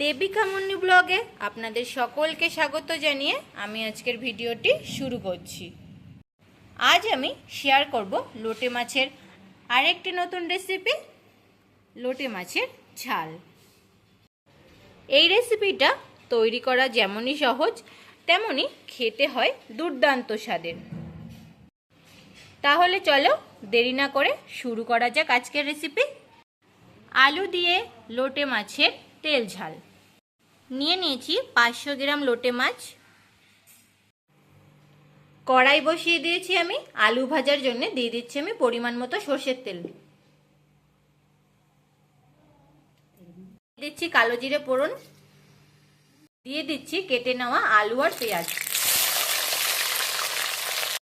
দেবিকা মুন্নি ব্লগে আপনাদের সকলকে স্বাগত জানিয়ে আমি আজকের ভিডিওটি শুরু করছি। আজ আমি শেয়ার করব লোটে মাছের আরেকটি নতুন রেসিপি লোটে মাছের ঝাল। এই রেসিপিটা তৈরি করা যেমনই সহজ, তেমনই খেতে হয় দুর্দান্ত স্বাদের। তাহলে চলো দেরি না করে শুরু করা যাক আজকের রেসিপি আলু দিয়ে লোটে মাছের তেল ঝাল। নিয়ে নিয়েছি পাঁচশো গ্রাম লোটে মাছ। কড়াই বসিয়ে দিয়েছি আমি, আলু ভাজার জন্য দিয়ে দিচ্ছি আমি পরিমাণ মতো সর্ষের তেল। দিচ্ছি কালো জিরে পোড়ন দিয়ে দিচ্ছি কেটে নেওয়া আলু আর পেঁয়াজ।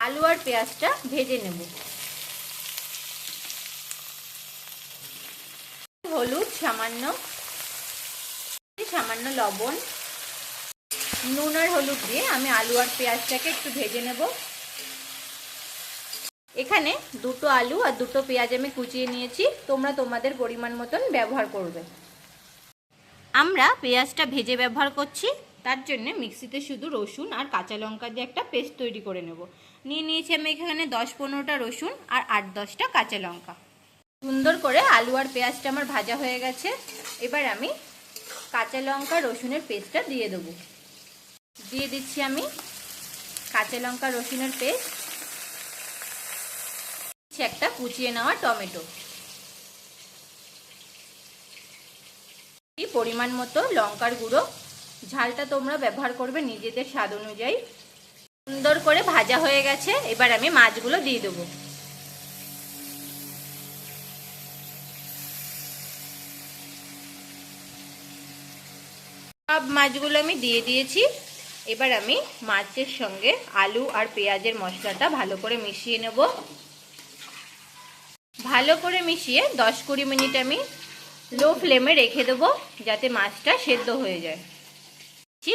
আলু আর পেঁয়াজটা ভেজে নেব। হলুদ সামান্য সামান্য লবণ, নুন আর হলুদ দিয়ে আমি আলু আর পেঁয়াজটাকে একটু ভেজে নেব। এখানে দুটো আলু আর দুটো পেঁয়াজ আমি কুচিয়ে নিয়েছি। তোমরা তোমাদের পরিমাণ মতন ব্যবহার করবে। আমরা পেঁয়াজটা ভেজে ব্যবহার করছি। তার জন্য মিক্সিতে শুধু রসুন আর কাঁচা লঙ্কা দিয়ে একটা পেস্ট তৈরি করে নেব। নিয়ে নিয়েছি আমি এখানে দশ পনেরোটা রসুন আর আট দশটা কাঁচা লঙ্কা। সুন্দর করে আলু আর পেঁয়াজটা আমার ভাজা হয়ে গেছে। এবার আমি কাঁচা লঙ্কা, রসুনের পেস্টটা দিয়ে দেবো। দিয়ে দিচ্ছি আমি কাঁচা লঙ্কা, রসুনের পেস্ট। একটা কুচিয়ে নেওয়া টমেটো। পরিমাণ মতো লঙ্কার গুঁড়ো। ঝালটা তোমরা ব্যবহার করবে নিজেদের স্বাদ অনুযায়ী। সুন্দর করে ভাজা হয়ে গেছে। এবার আমি মাছগুলো দিয়ে দেবো। সব মাছগুলো আমি দিয়ে দিয়েছি। এবার আমি মাছের সঙ্গে আলু আর পেঁয়াজের মশলাটা ভালো করে মিশিয়ে নেব। ভালো করে মিশিয়ে দশ কুড়ি মিনিট আমি লো ফ্লেমে রেখে দেবো যাতে মাছটা সেদ্ধ হয়ে যায়।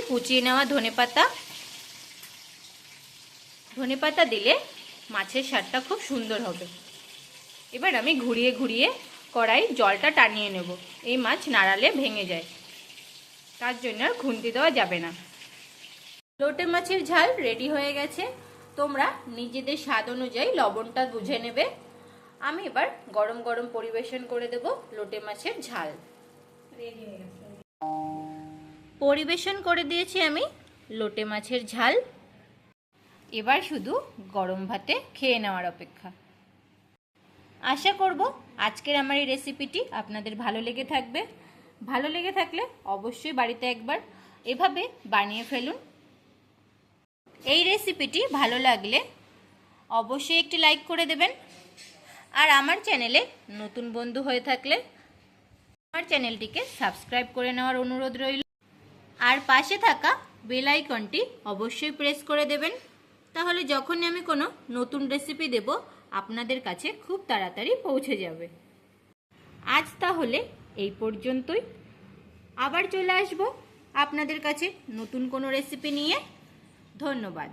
কুচিয়ে নেওয়া ধনে পাতা। ধনে পাতা দিলে মাছের স্বাদটা খুব সুন্দর হবে। এবার আমি ঘুরিয়ে ঘুরিয়ে কড়াই জলটা টানিয়ে নেব। এই মাছ নাড়ালে ভেঙে যায়। তার জন্য আর খুন্তি দেওয়া যাবে না। লোটে মাছের ঝাল রেডি হয়ে গেছে। তোমরা নিজেদের স্বাদ অনুযায়ী লবণটা বুঝে নেবে। আমি এবার গরম গরম পরিবেশন করে দেব লোটে মাছের ঝাল। পরিবেশন করে দিয়েছি আমি লোটে মাছের ঝাল। এবার শুধু গরম ভাতে খেয়ে নেওয়ার অপেক্ষা। আশা করব আজকের আমার এই রেসিপিটি আপনাদের ভালো লেগে থাকবে। ভালো লেগে থাকলে অবশ্যই বাড়িতে একবার এভাবে বানিয়ে ফেলুন। এই রেসিপিটি ভালো লাগলে অবশ্যই একটি লাইক করে দেবেন। আর আমার চ্যানেলে নতুন বন্ধু হয়ে থাকলে আমার চ্যানেলটিকে সাবস্ক্রাইব করে নেওয়ার অনুরোধ রইল। আর পাশে থাকা বেল আইকনটি অবশ্যই প্রেস করে দেবেন। তাহলে যখনই আমি কোনো নতুন রেসিপি দেব, আপনাদের কাছে খুব তাড়াতাড়ি পৌঁছে যাবে। আজ তাহলে এই পর্যন্তই। আবার চলে আসব আপনাদের কাছে নতুন কোনো রেসিপি নিয়ে। ধন্যবাদ।